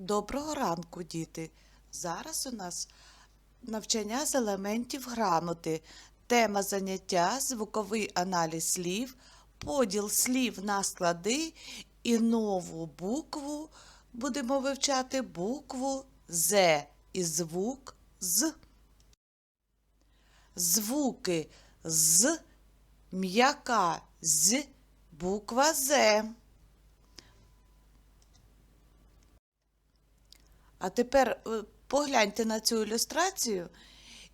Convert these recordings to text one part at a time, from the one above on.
Доброго ранку, діти! Зараз у нас навчання з елементів грамоти. Тема заняття звуковий аналіз слів, поділ слів на склади і нову букву будемо вивчати букву З і звук з. Звуки з, м'яка з, буква З. А тепер е, погляньте на цю ілюстрацію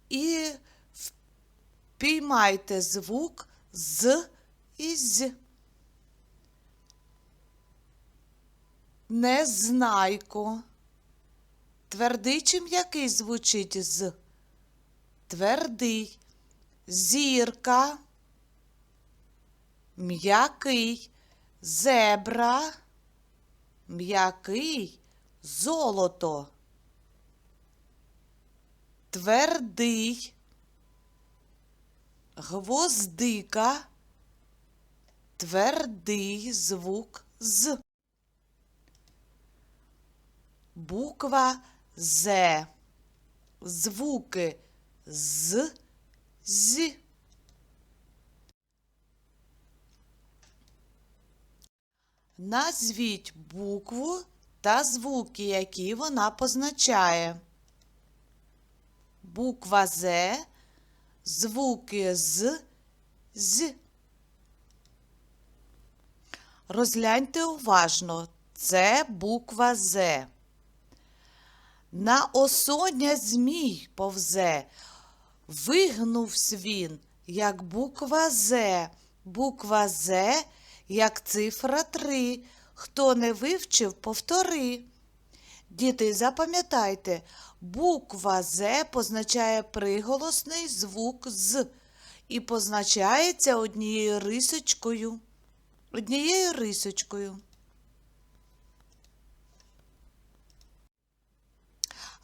і впіймайте звук з і з. Незнайко. Твердий чи м'який звучить з? Твердий. Зірка. М'який. Зебра. М'який. Золото. Твердий. Гвоздика. Твердий звук з. Буква З. Звуки з, з. Назвіть букву та звуки, які вона позначає. Буква З, звуки з, з. Розгляньте уважно. Це буква З. На осоння змій повзе. Вигнувсь він, як буква З. Буква З, як цифра 3. Хто не вивчив, повтори. Діти, запам'ятайте, буква З позначає приголосний звук з і позначається однією рисочкою. Однією рисочкою.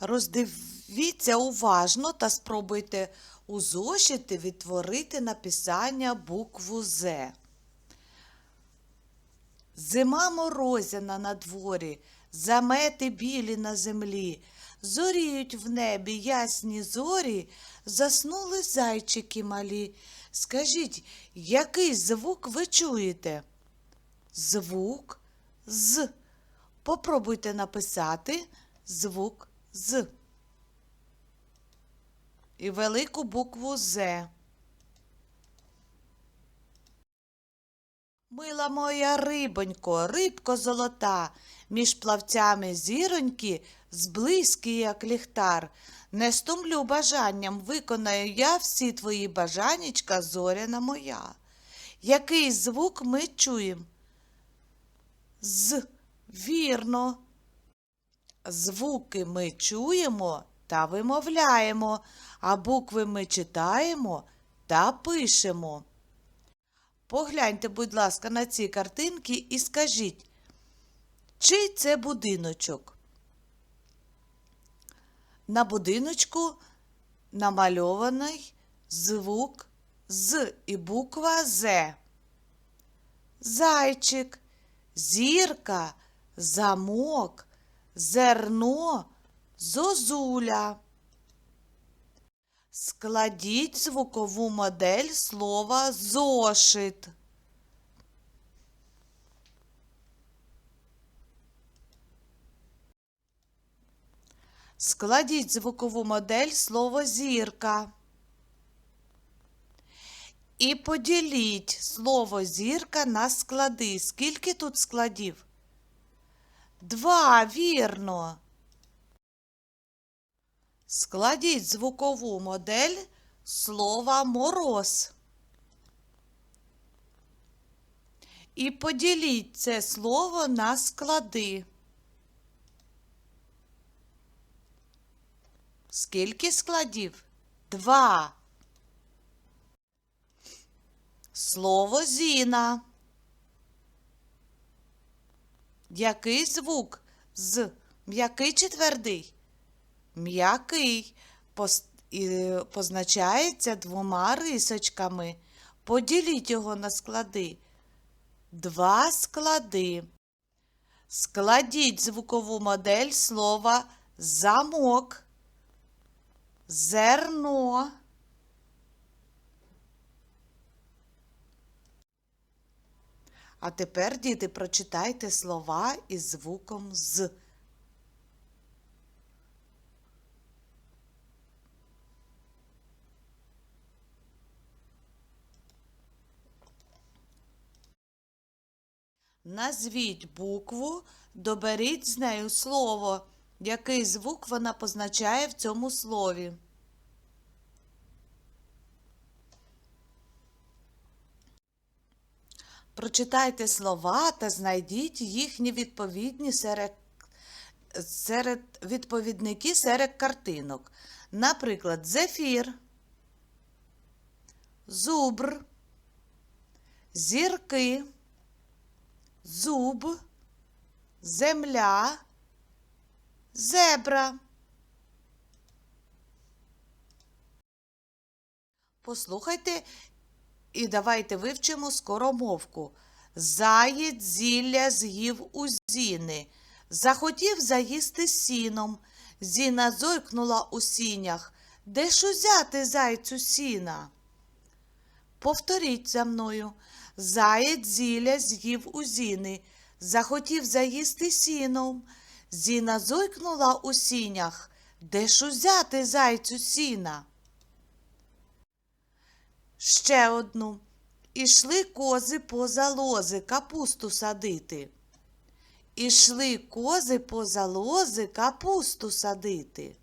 Роздивіться уважно та спробуйте у зошити відтворити написання букву З. Зима морозяна на дворі, замети білі на землі, зоріють в небі ясні зорі, заснули зайчики малі. Скажіть, який звук ви чуєте? Звук з. Попробуйте написати звук з. І велику букву З. Мила моя рибонько, рибко золота, між плавцями зіроньки, зблизькі, як ліхтар. Не стомлю бажанням, виконаю я всі твої бажанічка, зоряна моя. Який звук ми чуємо? З, вірно. Звуки ми чуємо та вимовляємо, а букви ми читаємо та пишемо. Погляньте, будь ласка, на ці картинки і скажіть, чий це будиночок? На будиночку намальований звук з і буква З. Зайчик, зірка, замок, зерно, зозуля. Складіть звукову модель слова зошит. Складіть звукову модель слово зірка. І поділіть слово зірка на склади. Скільки тут складів? Два, вірно. Складіть звукову модель слова мороз. І поділіть це слово на склади. Скільки складів? Два. Слово зіна. Який звук з? М'який чи твердий? М'який позначається двома рисочками. Поділіть його на склади. Два склади. Складіть звукову модель слова замок, зерно. А тепер, діти, прочитайте слова із звуком з. Назвіть букву, доберіть з нею слово. Який звук вона позначає в цьому слові? Прочитайте слова та знайдіть їхні відповідні серед, серед відповідники серед картинок. Наприклад, зефір, зубр, зірки, зуб, земля, зебра. Послухайте і давайте вивчимо скоромовку. Заєць зілля з'їв у зіни. Захотів заїсти сіном. Зіна зойкнула у сінях. Де ж узяти зайцю сіна? Повторіть за мною. Заєць зілля з'їв у зіни. Захотів заїсти сіном. Зіна зойкнула у сінях. Де ж узяти зайцю сіна? Ще одну. Ішли кози поза лози капусту садити. Ішли кози поза лози капусту садити.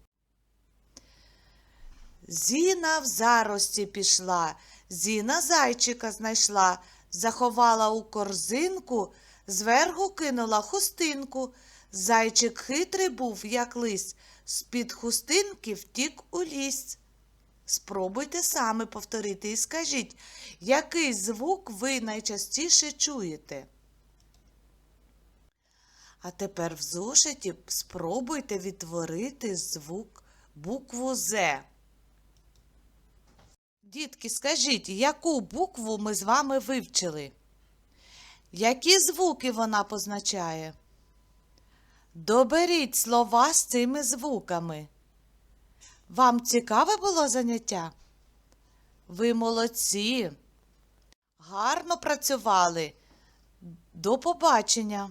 Зіна в зарості пішла, Зіна зайчика знайшла, заховала у корзинку, зверху кинула хустинку. Зайчик хитрий був, як лись, з-під хустинки втік у ліс. Спробуйте саме повторити і скажіть, який звук ви найчастіше чуєте. А тепер в зошиті спробуйте відтворити звук букву З. Дітки, скажіть, яку букву ми з вами вивчили? Які звуки вона позначає? Доберіть слова з цими звуками. Вам цікаве було заняття? Ви молодці. Гарно працювали. До побачення!